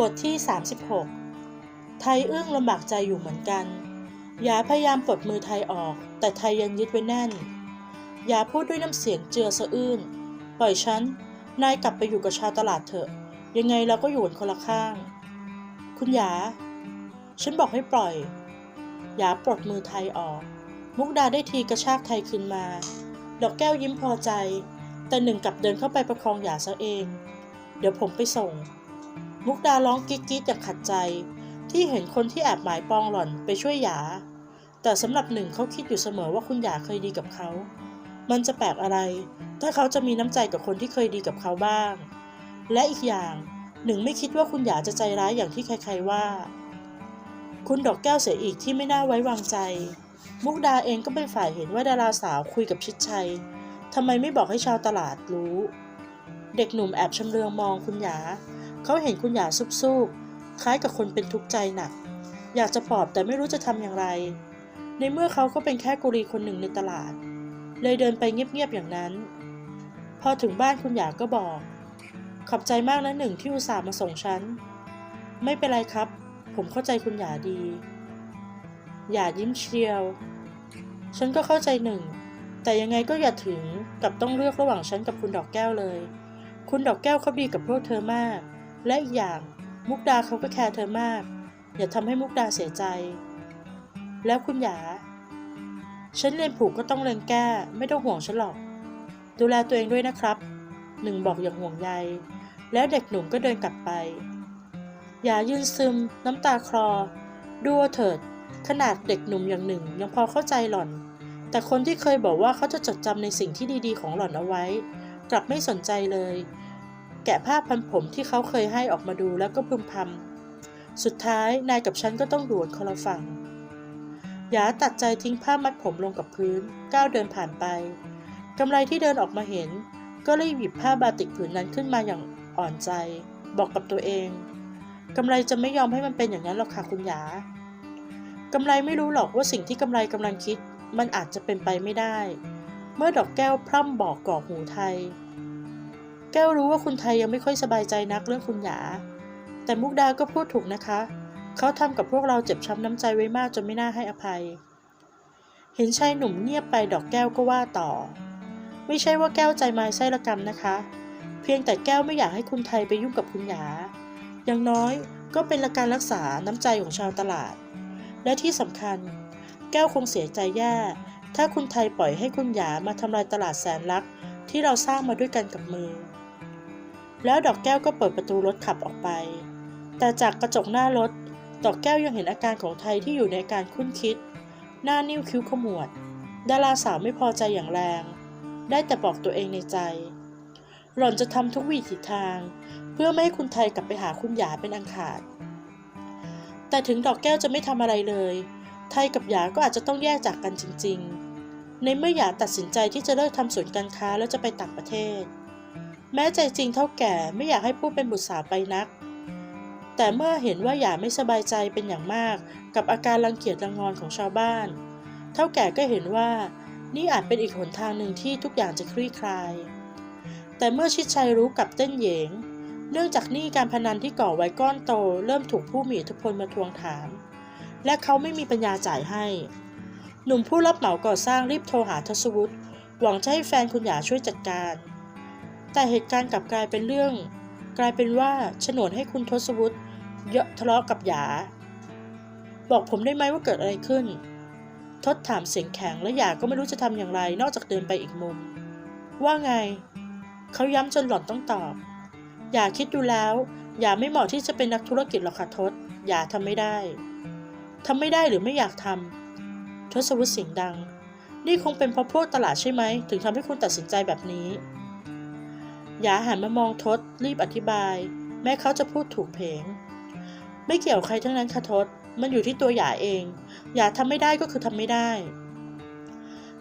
บทที่ 36 ไทยอึ้งลำบากใจอยู่เหมือนกันยาพยายามปลดมือไทยออก แต่ไทยยังยึดไว้แน่นยาพูดด้วยน้ำเสียงเจือสะอื้น ปล่อยฉัน นายกลับไปอยู่กับชาวตลาดเถอะ ยังไงเราก็อยู่กันคนละข้าง คุณหยา ฉันบอกให้ปล่อยหยาปลดมือไทยออก มุกดาได้ทีกระชากไทยคืนมา ดอกแก้วยิ้มพอใจ แต่หนึ่งกลับเดินเข้าไปประคองหยาซะเอง เดี๋ยวผมไปส่ง มุกดาร้องกิ๊กกิ๊กอย่างขัดใจ ที่เห็นคนที่แอบหมายปองหล่อนไปช่วยหยา แต่สำหรับหนึ่งเขาคิดอยู่เสมอว่าคุณหยาเคยดีกับเขา มันจะแปลกอะไร ถ้าเขาจะมีน้ำใจกับคนที่เคยดีกับเขาบ้าง และอีกอย่างหนึ่งไม่คิดว่าคุณหยาจะใจร้ายอย่างที่ใครๆว่า คุณดอกแก้วเสียอีกที่ไม่น่าไว้วางใจ มุกดาเองก็เป็นฝ่ายเห็นว่าดาราสาวคุยกับชิดชัยทำไมไม่บอกให้ชาวตลาดรู้ เด็กหนุ่มแอบชำเลืองมองคุณหยา เขาเห็นคุณหยาซุบซูบคล้ายกับคนเป็นทุกข์ใจหนัก อยากจะปลอบแต่ไม่รู้จะทำอย่างไร ในเมื่อเขาก็เป็นแค่กุรีคนหนึ่งในตลาด เลยเดินไปเงียบๆอย่างนั้น พอถึงบ้านคุณหยาก็บอก ขอบใจมากนะหนึ่งที่อุตส่าห์มาส่งฉัน ไม่เป็นไรครับ ผมเข้าใจคุณหยาดี หยายิ้มเชียว ฉันก็เข้าใจหนึ่ง แต่ยังไงก็อย่าถึงกับต้องเลือกระหว่างฉันกับคุณดอกแก้วเลย คุณดอกแก้วเขาดีกับพวกเธอมาก และอีกอย่างมุกดาเขาก็แคร์เธอมาก อย่าทำให้มุกดาเสียใจ แล้วคุณหยา ฉันเรียนผูกก็ต้องเรียนแก้ ไม่ต้องห่วงฉันหรอก ดูแลตัวเองด้วยนะครับ หนึ่งบอกอย่างห่วงใย แล้วเด็กหนุ่มก็เดินกลับไปอย่ายืนซึม น้ำตาคลอ ดูเอาเถิด ขนาดเด็กหนุ่มอย่างหนึ่ง ยังพอเข้าใจหล่อน แต่คนที่เคยบอกว่าเขาจะจดจำในสิ่งที่ดีๆ ของหล่อนเอาไว้ กลับไม่สนใจเลย แกะผ้าพันผมที่เขาเคยให้ออกมาดูแล้วก็พึมพำ สุดท้ายนายกับฉันก็ต้องดูดคนละฝั่งหยาตัดใจทิ้งผ้ามัดผมลงกับพื้น ก้าวเดินผ่านไปกำไรที่เดินออกมาเห็น ก็รีบหยิบผ้าบาติกผืนนั้นขึ้นมาอย่างอ่อนใจ บอกกับตัวเองกำไรจะไม่ยอมให้มันเป็นอย่างนั้นหรอกค่ะคุณหยากำไรไม่รู้หรอกว่าสิ่งที่กำไรกำลังคิด มันอาจจะเป็นไปไม่ได้ เมื่อดอกแก้วพร่ำบอกกอกหูไทย แก้วรู้ว่าคุณไทยยังไม่ค่อยสบายใจนักเรื่องคุณหยา แต่มุกดาก็พูดถูกนะคะ เขาทำกับพวกเราเจ็บช้ำน้ำใจไว้มากจนไม่น่าให้อภัย เห็นชายหนุ่มเงียบไปดอกแก้วก็ว่าต่อ ไม่ใช่ว่าแก้วใจไม้ไส้ละกรรมนะคะ เพียงแต่แก้วไม่อยากให้คุณไทยไปยุ่งกับคุณหยา อย่างน้อยก็เป็นการรักษาน้ำใจของชาวตลาด และที่สำคัญ แก้วคงเสียใจแย่ ถ้าคุณไทยปล่อยให้คุณหยามาทำลายตลาดแสนลักที่เราสร้างมาด้วยกันกับมือ แล้วดอกแก้วก็เปิดประตูรถขับออกไป แต่จากกระจกหน้ารถ ดอกแก้วยังเห็นอาการของไทยที่อยู่ในการคุ้นคิด หน้านิ้วคิ้วขมวด ดาราสาวไม่พอใจอย่างแรง ได้แต่บอกตัวเองในใจ หล่อนจะทำทุกวิถีทาง เพื่อไม่ให้คุณไทยกลับไปหาคุณหยาเป็นอันขาด แต่ถึงดอกแก้วจะไม่ทำอะไรเลย ไทยกับหยาก็อาจจะต้องแยกจากกันจริง ๆ ในเมื่อหยาตัดสินใจที่จะเลิกทำศูนการค้าแล้วจะไปต่างประเทศ แม้ใจจริงเท่าแก่ไม่อยากให้ผู้เป็นบุตรสาวไปนัก แต่เมื่อเห็นว่าหยาไม่สบายใจเป็นอย่างมาก กับอาการรังเกียจรังงอนของชาวบ้าน เท่าแก่ก็เห็นว่า นี่อาจเป็นอีกหนทางหนึ่งที่ทุกอย่างจะคลี่คลาย แต่เมื่อชิดชัยรู้กับเต้นเหยง เนื่องจากหนี้การพนันที่ก่อไว้ก้อนโต เริ่มถูกผู้มีอิทธิพลมาทวงถาม และเขาไม่มีปัญญาจ่ายให้ หนุ่มผู้รับเหมาก่อสร้างรีบโทรหาทศวุฒิหวังจะให้แฟนคุณหยาช่วยจัดการ แต่เหตุการณ์กลับกลายเป็นเรื่อง กลายเป็นว่าฉนวนให้คุณทศวุฒิเยอะทะเลาะกับหยา บอกผมได้ไหมว่าเกิดอะไรขึ้น ทศถามเสียงแข็งและหยาก็ไม่รู้จะทำอย่างไร นอกจากเดินไปอีกมุม ว่าไง เขาย้ำจนหล่อนต้องตอบ อย่าคิดดูแล้ว อย่าไม่เหมาะที่จะเป็นนักธุรกิจหรอกค่ะทศ อย่าทำไม่ได้ทำไม่ได้หรือไม่อยากทำทศวุฒิเสียงดัง นี่คงเป็นเพราะพวกตลาดใช่ไหม ถึงทำให้คุณตัดสินใจแบบนี้ หยาหันมามองทศรีบอธิบาย แม้เขาจะพูดถูกเพลงไม่เกี่ยวใครทั้งนั้นค่ะทศมันอยู่ที่ตัวหยาเอง หยาทำไม่ได้ก็คือทำไม่ได้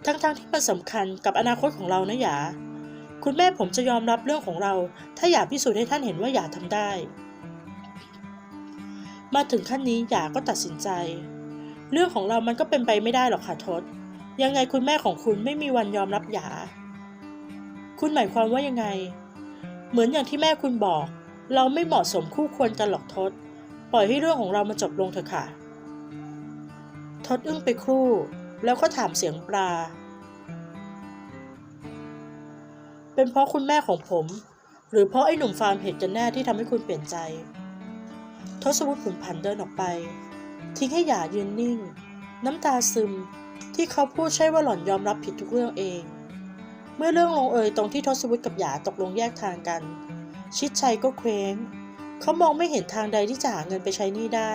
ทั้งๆทที่มันสำคัญกับอนาคตของเรานะหยา คุณแม่ผมจะยอมรับเรื่องของเรา ถ้าอยากพิสูจน์ให้ท่านเห็นว่าหยาทำได้ มาถึงขั้นนี้หยาก็ตัดสินใจ เรื่องของเรามันก็เป็นไปไม่ได้หรอกค่ะทศ ยังไงคุณแม่ของคุณไม่มีวันยอมรับหยา คุณหมายความว่ายังไง เหมือนอย่างที่แม่คุณบอก เราไม่เหมาะสมคู่ควรกันหรอกทศ ปล่อยให้เรื่องของเรามาจบลงเถอะค่ะ ทศอึ้งไปครู่ แล้วก็ถามเสียงปลา เป็นเพราะคุณแม่ของผม หรือเพราะไอ้หนุ่มฟาร์มเห็ดกันแน่ที่ทำให้คุณเปลี่ยนใจ ทศวุฒิผุนผันเดินออกไป ทิ้งให้หยายืนนิ่ง น้ำตาซึมที่เขาพูดใช่ว่าหล่อนยอมรับผิดทุกเรื่องเอง เมื่อเรื่องลงเอยตรงที่ทศวุฒิกับหยาตกลงแยกทางกัน ชิดชัยก็เคว้ง เขามองไม่เห็นทางใดที่จะหาเงินไปใช้หนี้ได้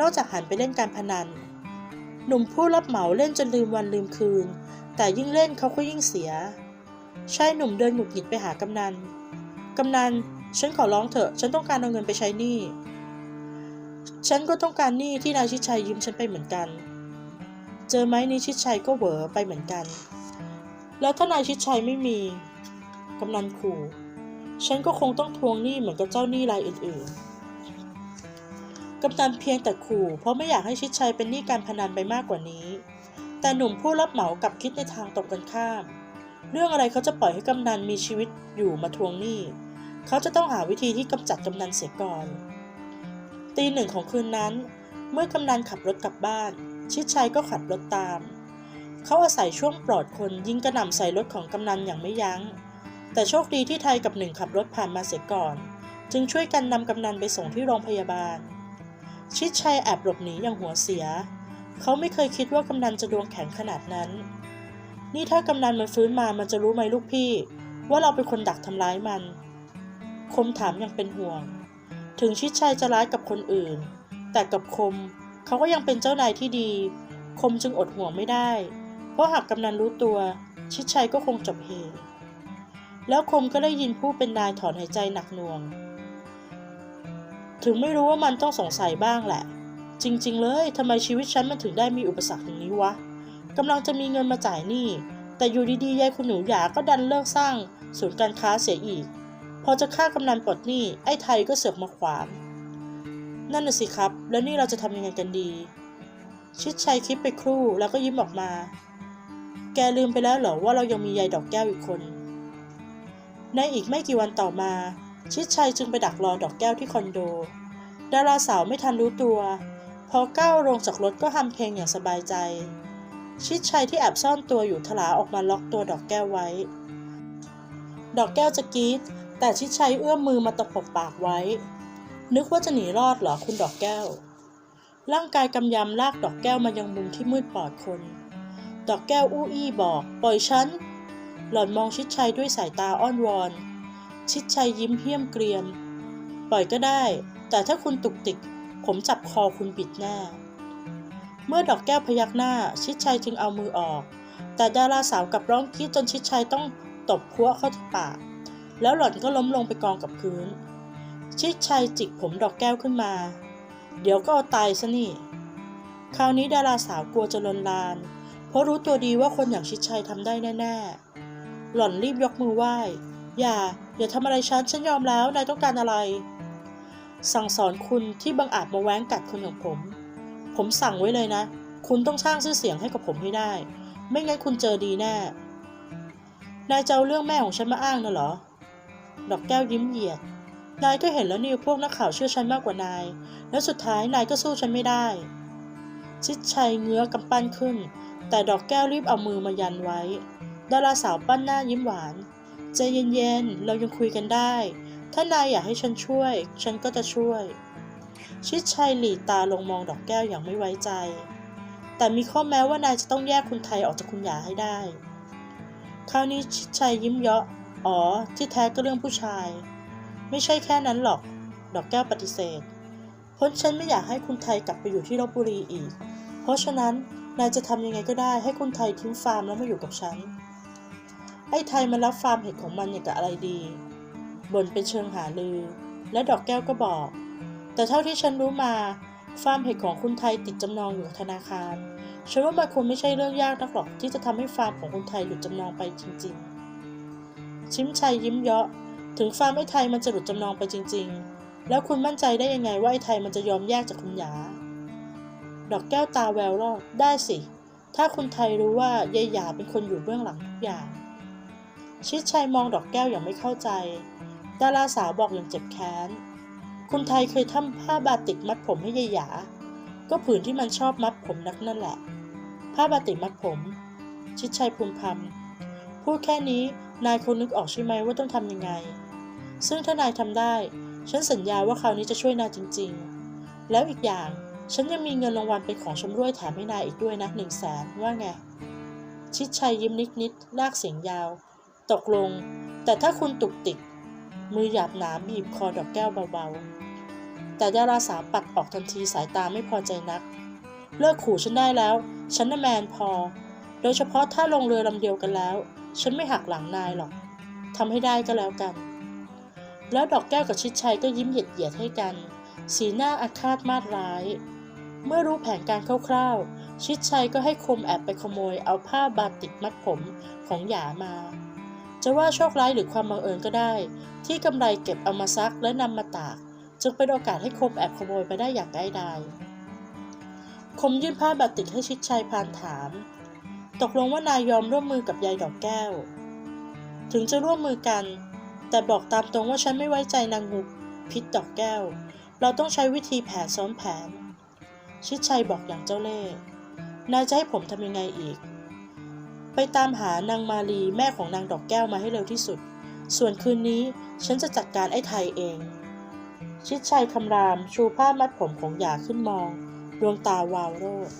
นอกจากหันไปเล่นการพนัน หนุ่มผู้รับเหมาเล่นจนลืมวันลืมคืน แต่ยิ่งเล่นเขาก็ยิ่งเสีย ชายหนุ่มเดินหงุดหงิดไปหากำนัน กำนัน ฉันขอร้องเถอะ ฉันต้องการเอาเงินไปใช้หนี้ ฉันก็ต้องการหนี้ที่นายชิดชัยยืมฉันไปเหมือนกัน เจอไหมนี่ชิดชัยก็เหวอไปเหมือนกัน แล้วถ้านายชิดชัยไม่มี กำนันขู่ ฉันก็คงต้องทวงหนี้เหมือนกับเจ้าหนี้รายอื่นๆ กำนันเพียงแต่ขู่ เพราะไม่อยากให้ชิดชัยเป็นหนี้การพนันไปมากกว่านี้ แต่หนุ่มผู้รับเหมากลับคิดในทางตรงกันข้าม เรื่องอะไรเขาจะปล่อยให้กำนันมีชีวิตอยู่มาทวงหนี้ เขาจะต้องหาวิธีที่กำจัดกำนันเสียก่อน ตีหนึ่งของคืนนั้น เมื่อกำนันขับรถกลับบ้าน ชิดชัยก็ขับรถตาม เขาอาศัยช่วงปลอดคนยิงกระหน่ำใส่รถของกำนันอย่างไม่ยัง้ง แต่โชคดีที่ไทยกับหนึ่งขับรถผ่านมาเสียก่อน จึงช่วยกันนำกำนันไปส่งที่โรงพยาบาล ชิดชัยแอบหลบหนีอย่างหัวเสีย เขาไม่เคยคิดว่ากำนันจะดวงแข็งขนาดนั้น นี่ถ้ากำนันมันฟื้นมามันจะรู้ไหมลูกพี่ ว่าเราเป็นคนดักทำร้ายมัน คมถามอย่างเป็นห่วง ถึงชิดชัยจะร้ายกับคนอื่น แต่กับคมเขาก็ยังเป็นเจ้านายที่ดี คมจึงอดห่วงไม่ได้ เพราะหากกำนันรู้ตัว ชิดชัยก็คงจบเหตุแล้วคมก็ได้ยินผู้เป็นนายถอนหายใจหนักหน่วง ถึงไม่รู้ว่ามันต้องสงสัยบ้างแหละ จริง ๆ เลยทำไมชีวิตฉันมันถึงได้มีอุปสรรคอย่างนี้วะกำลังจะมีเงินมาจ่ายหนี้แต่อยู่ดีๆยายคุณหนูหยาก็ดันเลิกสร้างศูนย์การค้าเสียอีก พอจะฆ่ากำนันปลดหนี้ไอ้ไทยก็เสือกมาขวางนั่นน่ะสิครับ แล้วนี่เราจะทำยังไงกันดี ชิดชัยคิดไปครู่แล้วก็ยิ้มออกมา แกลืมไปแล้วเหรอว่าเรายังมียายดอกแก้วอีกคน ในอีกไม่กี่วันต่อมา ชิดชัยจึงไปดักรอดอกแก้วที่คอนโด ดาราสาวไม่ทันรู้ตัว พอก้าวลงจากรถก็ฮัมเพลงอย่างสบายใจ ชิดชัยที่แอบซ่อนตัวอยู่ทลาออกมาล็อกตัวดอกแก้วไว้ ดอกแก้วจะกรีดแต่ชิดชัยเอื้อมมือมาตะปบปากไว้ นึกว่าจะหนีรอดเหรอคุณดอกแก้ว ร่างกายกำยำลากดอกแก้วมายังมุมที่มืดปลอดคน ดอกแก้วอู้อี้บอก ปล่อยฉัน หล่อนมองชิดชัยด้วยสายตาอ้อนวอน ชิดชัยยิ้มเพี้ยมเกรียม ปล่อยก็ได้ แต่ถ้าคุณตุกติก ผมจับคอคุณปิดแน่เมื่อดอกแก้วพยักหน้า ชิดชัยจึงเอามือออก แต่ดาราสาวกลับร้องกรีดจนชิดชัยต้องตบพัวเข้าที่ปาก แล้วหล่อนก็ล้มลงไปกองกับพื้น ชิดชัยจิกผมดอกแก้วขึ้นมา เดี๋ยวก็เอาตายซะนี่ คราวนี้ดาราสาวกลัวจะลนลาน เพราะรู้ตัวดีว่าคนอย่างชิดชัยทำได้แน่ๆ หล่อนรีบยกมือไหว้ อย่า อย่าทำอะไรฉัน ฉันยอมแล้ว นายต้องการอะไร สั่งสอนคุณที่บังอาจมาแว้งกัดคนอย่างผม ผมสั่งไว้เลยนะ คุณต้องสร้างชื่อเสียงให้กับผมให้ได้ ไม่งั้นคุณเจอดีแน่ นายจะเอาเรื่องแม่ของฉันมาอ้างน่ะเหรอ ดอกแก้วยิ้มเหยียด นายก็เห็นแล้วนี่พวกนักข่าวเชื่อฉันมากกว่านาย แล้วสุดท้ายนายก็สู้ฉันไม่ได้ ชิดชัยเงื้อกำปั้นขึ้น แต่ดอกแก้วรีบเอามือมายันไว้ ดาราสาวปั้นหน้ายิ้มหวาน ใจเย็นๆ เรายังคุยกันได้ ถ้านายอยากให้ฉันช่วย ฉันก็จะช่วย ชิดชัยหลีตาลงมองดอกแก้วอย่างไม่ไว้ใจ แต่มีข้อแม้ว่านายจะต้องแยกคุณไทยออกจากคุณหยาให้ได้ คราวนี้ชิดชัยยิ้มเยาะ อ๋อ ที่แท้ก็เรื่องผู้ชาย ไม่ใช่แค่นั้นหรอก ดอกแก้วปฏิเสธพราะฉันไม่อยากให้คุณไทยกลับไปอยู่ที่ลบบุรีอีก ราะฉะนั้นนายจะทำยังไงก็ได้ให้คุณไทยทิ้งฟาร์มแล้วมาอยู่กับฉัน ไอ้ไทยมันรับฟาร์มเห็ดของมันอย่างกับอะไรดีบ่นเป็นเชิงหาลือ และดอกแก้วก็บอก แต่เท่าที่ฉันรู้มาฟาร์มเห็ดของคุณไทยติดจำนองอยู่กับธนาคาร ฉันว่ามันคงไม่ใช่เรื่องยากนักหรอกที่จะทำให้ฟาร์มของคุณไทยหลุดจำนองไปจริง ๆ ชิมชัยยิ้มเยาะ ถึงฟาร์มไอ้ไทยมันจะหลุดจำนองไปจริง ๆ แล้วคุณมั่นใจได้ยังไงว่าไอ้ไทยมันจะยอมแยกจากคุณหยา ดอกแก้วตาแววรอดได้สิ ถ้าคุณไทยรู้ว่ายายหยาเป็นคนอยู่เบื้องหลังทุกอย่าง ชิดชัยมองดอกแก้วอย่างไม่เข้าใจ ดาราสาวบอกอย่างเจ็บแค้นคุณไทยเคยทำผ้าบาติกมัดผมให้ยายหยา ก็ผืนที่มันชอบมัดผมนักนั่นแหละ ผ้าบาติกมัดผม ชิดชัยพึมพำพูดแค่นี้นายคงนึกออกใช่ไหมว่าต้องทำยังไง ซึ่งถ้านายทำได้ ฉันสัญญาว่าคราวนี้จะช่วยนายจริง ๆ แล้วอีกอย่าง ฉันยังมีเงินรางวัลเป็นของชำร่วยแถมให้นายอีกด้วยนะหนึ่งแสนว่าไง ชิดชัยยิ้มนิดๆลากเสียงยาว ตกลง แต่ถ้าคุณตุกติก มือหยาบหนาบีบคอดอกแก้วเบาๆ แต่ดาราสาวปัดออกทันทีสายตาไม่พอใจนัก เลิกขู่ฉันได้แล้ว ฉันน่ะแมนพอ โดยเฉพาะถ้าลงเรือลำเดียวกันแล้ว ฉันไม่หักหลังนายหรอกทำให้ได้ก็แล้วกัน แล้วดอกแก้วกับชิดชัยก็ยิ้มเหยียดเหยียดๆให้กันสีหน้าอาฆาตมาดร้าย เมื่อรู้แผนการคร่าวๆ ชิดชัยก็ให้คมแอบไปขโมยเอาผ้าบาติกมัดผมของหยามา จะว่าโชคร้ายหรือความบังเอิญก็ได้ ที่กำไรเก็บเอามาซักและนำมาตาก จึงเป็นโอกาสให้คมแอบขโมยไปได้อย่างง่ายดายคมยื่นผ้าบาติกให้ชิดชัยพานถาม ตกลงว่านายยอมร่วมมือกับยายดอกแก้ว ถึงจะร่วมมือกัน แต่บอกตามตรงว่าฉันไม่ไว้ใจนางงูพิษดอกแก้ว เราต้องใช้วิธีแผนซ้อนแผน ชิดชัยบอกอย่างเจ้าเล่ห์นายจะให้ผมทำยังไงอีก ไปตามหานางมาลีแม่ของนางดอกแก้วมาให้เร็วที่สุด ส่วนคืนนี้ฉันจะจัดการไอ้ไทยเอง ชิดชัยคำรามชูผ้ามัดผมของหยาขึ้นมอง ดวงตาวาวโรด